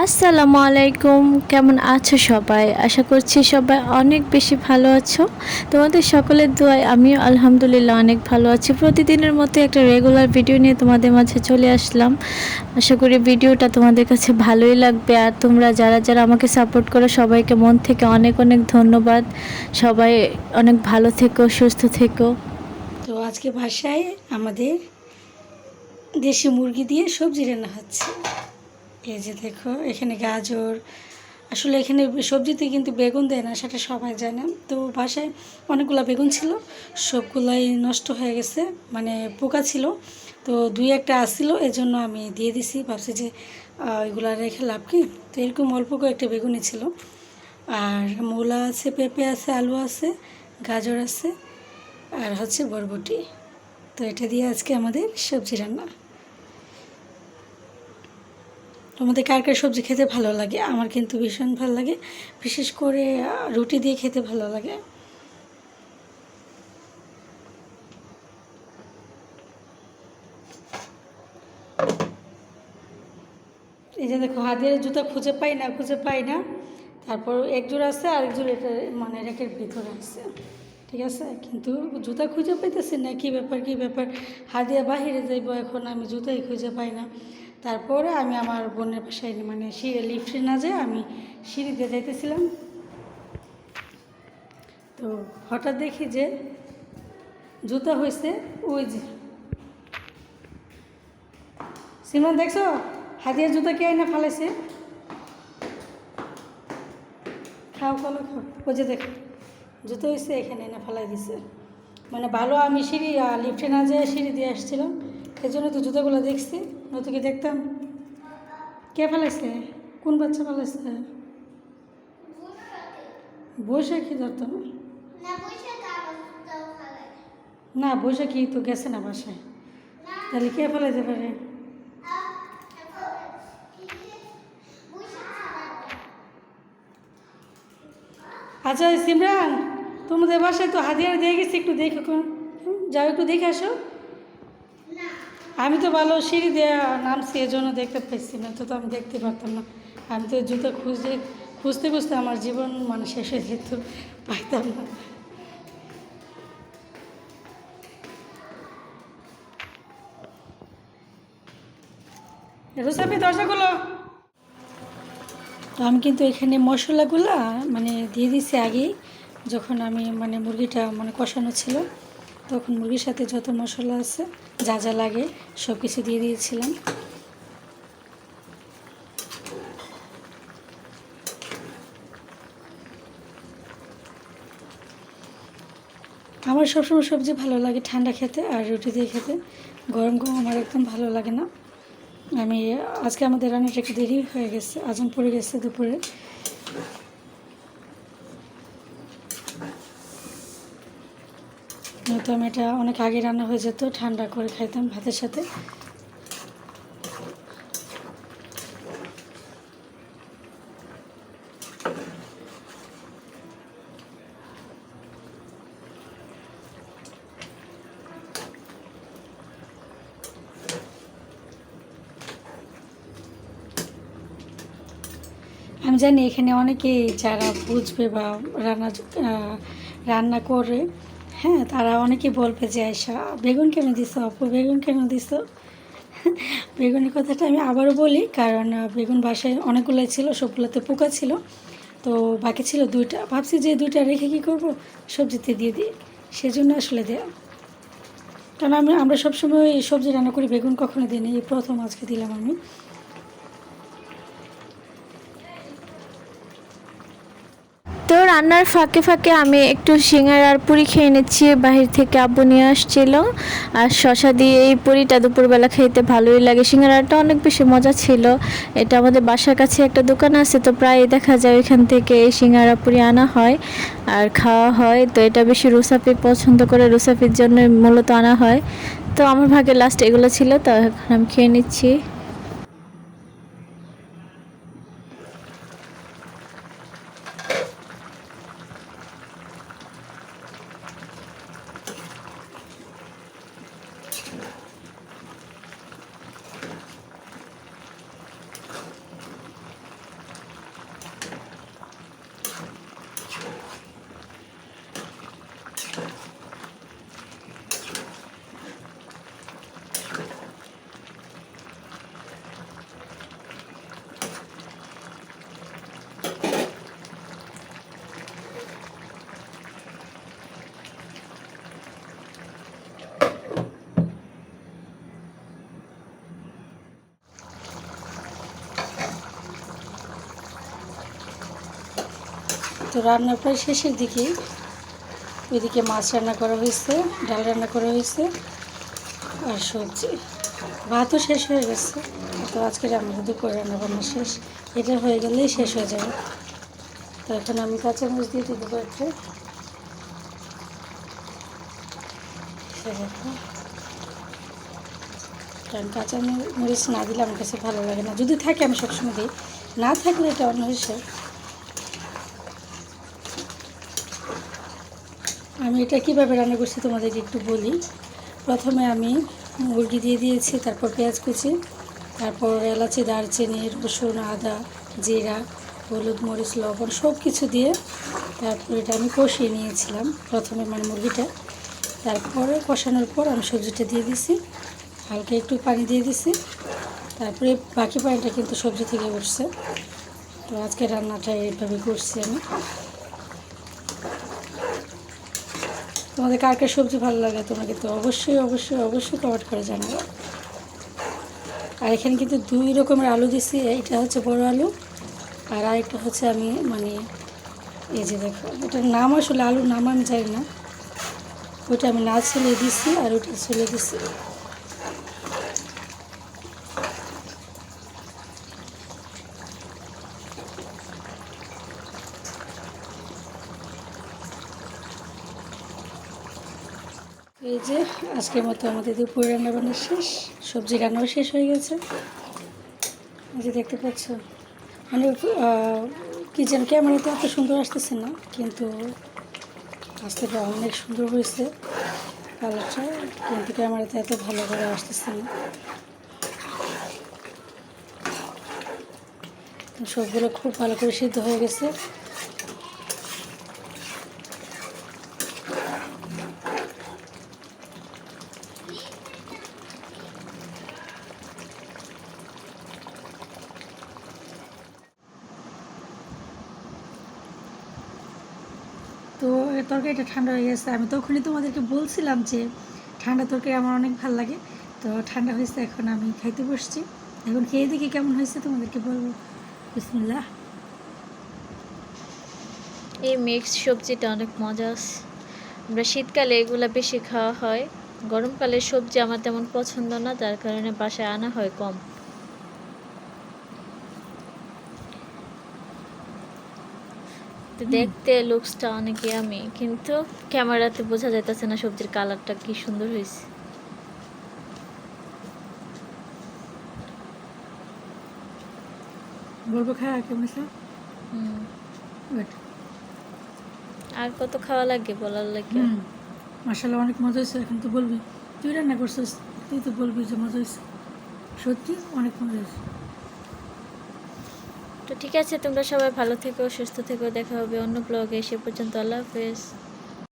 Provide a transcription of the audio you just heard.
আসসালামু আলাইকুম কেমন আছো সবাই? আশা করছি সবাই অনেক বেশি ভালো আছো। তোমাদের সকলের দোয়ায় আমিও আলহামদুলিল্লাহ অনেক ভালো আছি। প্রতিদিনের মতো একটা রেগুলার ভিডিও নিয়ে তোমাদের মাঝে চলে আসলাম। আশা করি ভিডিওটা তোমাদের কাছে ভালোই লাগবে। আর তোমরা যারা যারা আমাকে সাপোর্ট করো, সবাইকে মন থেকে অনেক অনেক ধন্যবাদ। সবাই অনেক ভালো থেকো, সুস্থ থেকো। তো আজকে ভাষায় আমাদের দেশি মুরগি দিয়ে সবজি রান্না হচ্ছে। এই যে দেখো, এখানে গাজর। আসলে এখানে সবজিতে কিন্তু বেগুন দেয় না, সেটা সবাই জানে। তো বাসায় অনেকগুলো বেগুন ছিল, সবগুলাই নষ্ট হয়ে গেছে মানে পোকা ছিল। তো দুই একটা আসছিল জন্য আমি দিয়ে দিছি। ভাবছি যে এগুলা রেখে লাভ কি? তো এরকম অল্প কয়েকটা বেগুনই ছিল। আর মূলা আছে, পেঁপে আছে, আলু আছে, গাজর আছে, আর হচ্ছে বরবটি। তো এটা দিয়ে আজকে আমাদের সবজি রান্না। তোমাদের কার কার সবজি খেতে ভালো লাগে? আমার কিন্তু ভীষণ ভালো লাগে। বিশেষ করে রুটি দিয়ে খেতে ভালো লাগে। এই যে দেখো, হাতের জুতা খুঁজে পাই না, খুঁজে পাই না। তারপর এক জোড়া আছে আর এক জোড়া এটা মানে রেকের ভিতরে আছে। ঠিক আছে? কিন্তু জুতা খুঁজে পাইতেছি না, কী ব্যাপার কী ব্যাপার? হাদিয়া বাহিরে যাইব এখন, আমি জুতাই খুঁজে পাই না। তারপরে আমি আমার বোনের বাসায় মানে লিফটে না যেয়ে আমি সিঁড়ি দিয়ে যাইতেছিলাম। তো হঠাৎ দেখি যে জুতা হয়েছে ওই যে। সিমন দেখছ? হাতিয়ার জুতা কে আইনা ফালাইছে? খাও কলো খাও। ওই যে দেখো, জুতো হয়েছে এখানে এনে ফালাই দিছে। মানে ভালো আমি সিঁড়ি লিফটে না যেয়ে সিঁড়ি দিয়ে আসছিলাম। জন্য তো জুতোগুলো দেখছি নয়তো কি দেখতাম। কে ফেলাইছে? কোন বাচ্চা ফেলাইছে? বৈশাখী ধরতো না না বৈশাখী তো গেছে না বাসায়। তাহলে কে ফেলাইতে পারে? আচ্ছা সিমরান তোমাদের বাসায় তো হাতিয়ার দিয়ে গেছি একটু দেখো যাও একটু দেখে আসো। আমি তো ভালো সিঁড়ি দেওয়া নামছি এই জন্য দেখতে পাইছি না, তো আমি দেখতে পারতাম না। আমি তো জুতো খুঁজতে খুঁজতে খুঁজতে আমার জীবন মানে শেষ হয়ে যেত, পাইতাম না। রোসাপি দরজাগুলো। আমি কিন্তু এখানে মশলাগুলা মানে দিয়ে দিছি আগেই, যখন আমি মানে মুরগিটা মানে কষানো ছিল। তখন মুরগির সাথে যত মশলা আছে, যা যা লাগে সব কিছু দিয়ে দিয়েছিলাম। আমার সবসময় সবজি ভালো লাগে ঠান্ডা খেতে আর রুটি দিয়ে খেতে। গরম গরম আমার একদম ভালো লাগে না। আমি আজকে আমাদের রান্নাটা একটু দেরি হয়ে গেছে আজম পড়ে গেছে দুপুরে। আমি এটা অনেক আগে রান্না হয়ে যেত, ঠান্ডা করে খাইতাম ভাতের সাথে। আমি জানি এখানে অনেকেই যারা বুঝবে বা রান্না রান্না করে হ্যাঁ তারা অনেকে বলবে যে আয়সা বেগুন কেন দিছো আপু? বেগুন কেন দিছো? বেগুনের কথাটা আমি আবারও বলি, কারণ বেগুন বাসায় অনেকগুলোই ছিল, সবগুলোতে পোকা ছিল। তো বাকি ছিল দুইটা। ভাবছি যে দুইটা রেখে কী করব? সবজিতে দিয়ে দিই। সেজন্য আসলে দেওয়া কারণ আমি, আমরা সবসময় সবজি রান্না করি, বেগুন কখনো দিই নি এই প্রথম আজকে দিলাম আমি। তো রান্নার ফাঁকে ফাঁকে আমি একটু সিঙ্গার পুরি খেয়ে নিচ্ছি। বাহির থেকে আব্বু নিয়ে আসছিল। আর শশা দিয়ে এই পুরিটা দুপুরবেলা খেতে ভালোই লাগে। সিঙ্গারাটা অনেক বেশি মজা ছিল। এটা আমাদের বাসার কাছে একটা দোকান আছে, তো প্রায় দেখা যায় ওইখান থেকে এই সিঙ্গারা পুরি আনা হয় আর খাওয়া হয়। তো এটা বেশি রুসাফি পছন্দ করে রুসাফির জন্য মূলত আনা হয়। তো আমার ভাগে লাস্ট এগুলো ছিল, তো এখন আমি খেয়ে নিচ্ছি। তো রান্নার প্রায় শেষের দিকে ওইদিকে মাছ রান্না করা হয়েছে, ডাল রান্না করা হয়েছে, আর সবজি। ভাতও শেষ হয়ে গেছে। তো আজকে রান্না, দুপুরে রান্না বান্না শেষ। এটা হয়ে গেলেই শেষ হয়ে যাবে। তো এখন আমি কাঁচা কাঁচামরিচ দিয়ে দিতে পারছি কারণ কাঁচা মরিচ না দিলে আমার কাছে ভালো লাগে না। যদি থাকে আমি সবসময় দিই। না থাকলে এটা অন্য বিষয়। আমি এটা কীভাবে রান্না করছি তোমাদেরকে একটু বলি। প্রথমে আমি মুরগি দিয়ে দিয়েছি, তারপর পেঁয়াজ কুচি, তারপর এলাচি, দারচিনি, রসুন, আদা, জিরা, হলুদ, মরিচ, লবণ সব কিছু দিয়ে তারপর এটা আমি কষিয়ে নিয়েছিলাম প্রথমে মানে মুরগিটা। তারপরে কষানোর পর আমি সবজিটা দিয়ে দিছি, হালকা একটু পানি দিয়ে দিছি, তারপরে বাকি পানিটা কিন্তু সবজি থেকে উঠছে। তো আজকে রান্নাটা এইভাবে করছি আমি। তোমাদের কার কার সবজি ভালো লাগে তোমাকে তো অবশ্যই অবশ্যই অবশ্যই কমেন্ট করে জানাব। আর এখানে কিন্তু দুই রকমের আলু দিছি, এইটা হচ্ছে বড় আলু, আর আরেকটা হচ্ছে আমি মানে এই যে দেখো ওটার নাম আসলে আলুর নাম আমি জানি না। ওটা আমি না ছেলে দিছি আর ওটা ছেলে দিছি। যে আজকের মতো আমাদের দুপুর রান্না বান্না শেষ, সবজি রান্নাও শেষ হয়ে গেছে। যে দেখতে পাচ্ছ মানে কিচেন ক্যামেরাতে এত সুন্দর আসতেছে না, কিন্তু আসতে অনেক সুন্দর হয়েছে। কালারটা, কিন্তু ক্যামেরাতে এত ভালো করে আসতেছে না। সবগুলো খুব ভালো করে সিদ্ধ হয়ে গেছে। তো তরকারিটা ঠান্ডা হয়ে গেছে। আমি তখনই তোমাদেরকে বলছিলাম যে ঠান্ডা তরকারি আমার অনেক ভালো লাগে। তো ঠান্ডা হয়েছে, এখন আমি খাইতে বসছি। এখন খেয়ে দেখি কেমন হয়েছে, তোমাদেরকে বলব। বিসমিল্লাহ। এই মিক্স সবজিটা অনেক মজা আমরা শীতকালে এগুলা বেশি খাওয়া হয়। গরমকালে সবজি আমার তেমন পছন্দ না, যার কারণে বাসায় আনা হয় কম। দেখতে লুকসটা অনেক ইয়ামি কিন্তু ক্যামেরাতে বোঝা যাইতেছে না সবজির কালারটা কি সুন্দর হয়েছে বলব খায় কেমন আর কত খাওয়া লাগে বলার লাগে? হুম। মাসাল্লাহ অনেক মজা হয়েছে এখন তো বলবি। তুই রান্না করছিস তুই তো বলবি যে মজা হয়েছে সত্যি অনেক মজা হয়েছে তো ঠিক আছে, তোমরা সবাই ভালো থেকো, সুস্থ থেকো, দেখা হবে অন্য ব্লগে সে পর্যন্ত আল্লাহ হাফেজ।